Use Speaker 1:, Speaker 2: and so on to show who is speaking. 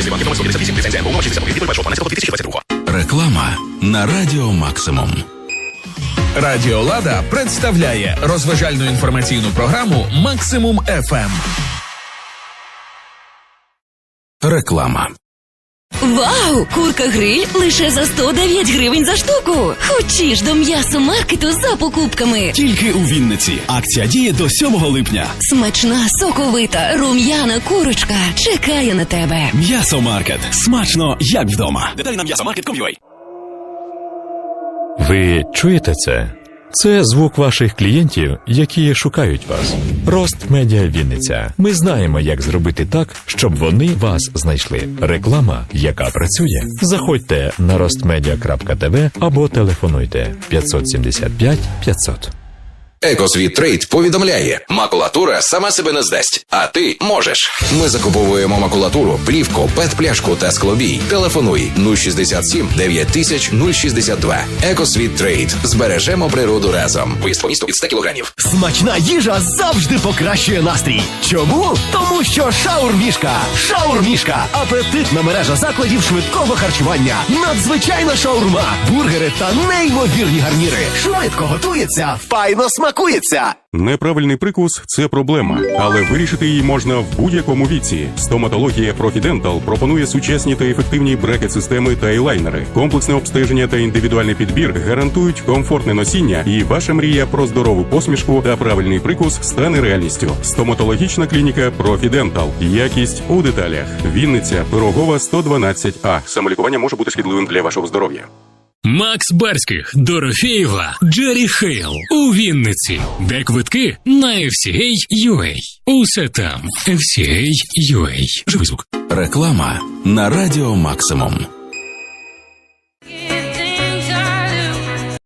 Speaker 1: Реєстраційний банк номер 158, ліцензія НБУ номер 61,
Speaker 2: Реклама на Радіо Максимум.
Speaker 3: Радіо Лада представляє розважальну інформаційну програму Максимум ФМ.
Speaker 2: Реклама.
Speaker 4: Вау! Курка гриль лише за 109 гривень за штуку. Хочеш до м'ясомаркету за покупками.
Speaker 5: Тільки у Вінниці. Акція діє до 7 липня.
Speaker 4: Смачна, соковита, рум'яна курочка чекає на тебе.
Speaker 5: М'ясомаркет. Смачно, як вдома. Деталі на м'ясомаркет.com.ua
Speaker 6: Ви чуєте це? Це звук ваших клієнтів, які шукають вас. Рост Медіа Вінниця. Ми знаємо, як зробити так, щоб вони вас знайшли. Реклама, яка працює. Заходьте на rostmedia.tv або телефонуйте 575 500.
Speaker 2: Екосвіт Трейд повідомляє: макулатура сама себе не здасть, а ти можеш. Ми закуповуємо макулатуру, плівку, пет-пляшку та склобій. Телефонуй 067 9000 062. Екосвіт Трейд. Збережемо природу разом. Виїзд по місту від 100 кілограмів.
Speaker 5: Смачна їжа завжди покращує настрій. Чому? Тому що шаурмішка. Шаурмішка. Апетитна мережа закладів швидкого харчування. Надзвичайна шаурма. Бургери та неймовірні гарніри. Швидко готується, файно смакується.
Speaker 7: Неправильний прикус це проблема, але вирішити її можна в будь-якому віці. Стоматологія Профідентал пропонує сучасні та ефективні брекет-системи та ейлайнери. Комплексне обстеження та індивідуальний підбір гарантують комфортне носіння, і ваша мрія про здорову посмішку та правильний прикус стане реальністю. Стоматологічна клініка Профідентал. Якість у деталях. Вінниця, Пирогова, 112А. Самолікування може бути шкідливим для вашого здоров'я.
Speaker 8: Макс Барських, Дорофєєва, Джері Хейл у Вінниці. Де квитки на FCA.UA. Усе там. FCA.UA. Живий звук.
Speaker 2: Реклама на Радіо Максимум.